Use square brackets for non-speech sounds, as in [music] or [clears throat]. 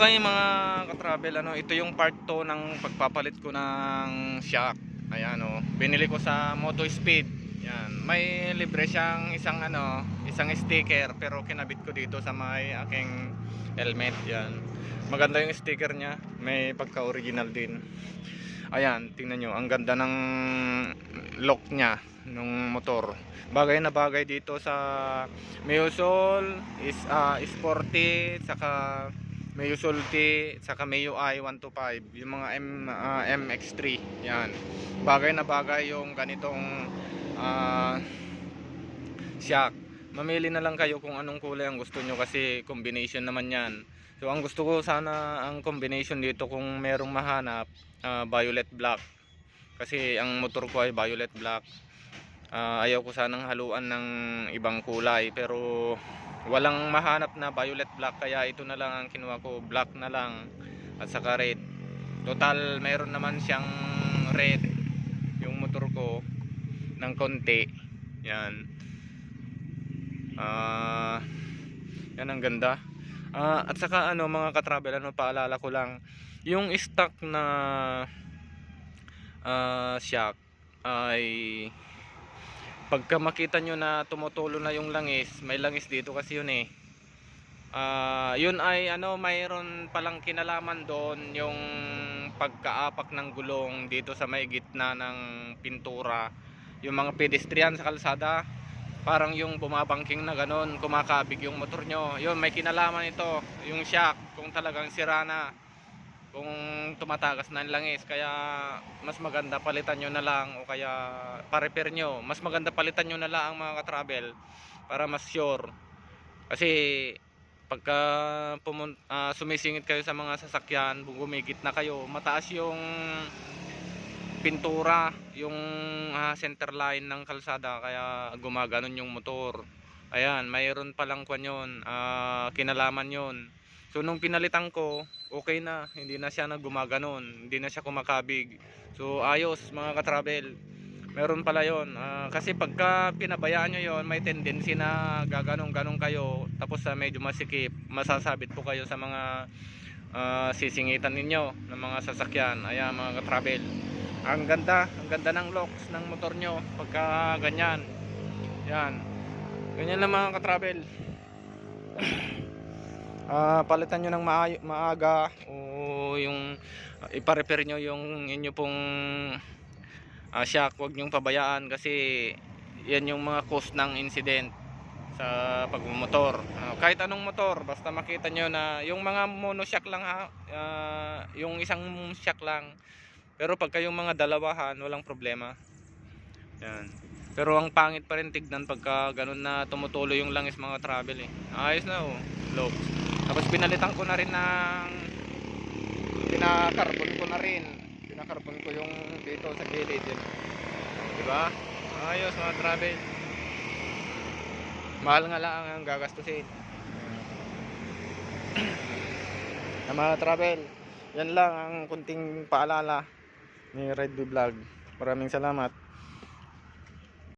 Okay mga ka-travel, ano, ito yung part 2 ng pagpapalit ko ng shock. Ayan oh, binili ko sa Moto Speed. Yan, may libre siyang isang ano, isang sticker pero kinabit ko dito sa may aking helmet. Yan. Maganda yung sticker niya, may pagka-original din. Ayan, tingnan nyo, ang ganda ng lock niya ng motor. Bagay na bagay dito sa Meusol, is ah, Sporty, saka Meusol T, saka Meo I 125, yung mga M, ah, MX3. Yan. Bagay na bagay yung ganitong ah, shock. Mamili na lang kayo kung anong kulay ang gusto nyo kasi combination naman yan. So ang gusto ko sana ang combination dito kung merong mahanap ah, violet black. Kasi ang motor ko ay violet black. Ah, ayaw ko sanang haluan ng ibang kulay pero walang mahanap na violet black kaya ito na lang ang kinuha ko. Black na lang at saka red. Total mayroon naman siyang red yung motor ko ng konti. Yan. Ah yan ang ganda. Ah, at saka ano mga katravel ano paalala ko lang yung stock na ah, shock ay pagka makita nyo na tumutulo na yung langis may langis dito kasi yun eh. Ah, yun ay ano mayroon palang kinalaman doon yung pagkaapak ng gulong dito sa may gitna ng pintura. Yung mga pedestrian sa kalsada parang yung bumabangking na ganon kumakabig yung motor nyo. Yun may kinalaman ito yung shock kung talagang sira na kung tumatagas na ang langis kaya mas maganda palitan nyo na lang o kaya pa-repair nyo. Mas maganda palitan nyo na lang mga ka-travel para mas sure. Kasi pagka pumun- ah, sumisingit kayo sa mga sasakyan gumigit na kayo mataas yung pintura yung ah, center line ng kalsada kaya gumaganon yung motor. Ayan mayroon palang kwan yun ah, kinalaman yun so nung pinalitan ko okay na. Hindi na siya na gumaganon hindi na siya kumakabig. So ayos mga ka-travel. Meron pala yon kasi pagka pinabayaan nyo yon may tendency na gaganong-ganong kayo. Tapos sa medyo masikip. Masasabit po kayo sa mga ah, sisingitan ninyo ng mga sasakyan. Ayan mga ka-travel. Ang ganda. Ang ganda ng locks ng motor nyo pagka ganyan. Yan ganyan lang mga ka-travel [clears throat] Ah, palitan nyo ng maay- maaga o yung uh, ipa-repair nyo yung inyo pong ah, shock. Huwag nyong pabayaan kasi yan yung mga cause ng incident sa pagmumotor. Ah, kahit anong motor basta makita nyo na yung mga monoshock lang ha ah, yung isang shock lang. Pero pagka yung mga dalawahan walang problema. Yan. Pero ang pangit pa rin tignan pagka ganun na tumutulo yung langis mga travel eh. Ayos na oh low tapos pinalitan ko na rin ng pinakarbon ko na rin. Pinakarbon ko yung dito sa gilid yun. diba? Ayos mga travel mahal nga lang ang gagastusin. [clears throat] Na mga travel yan lang ang kunting paalala ni Red Vlog. Maraming salamat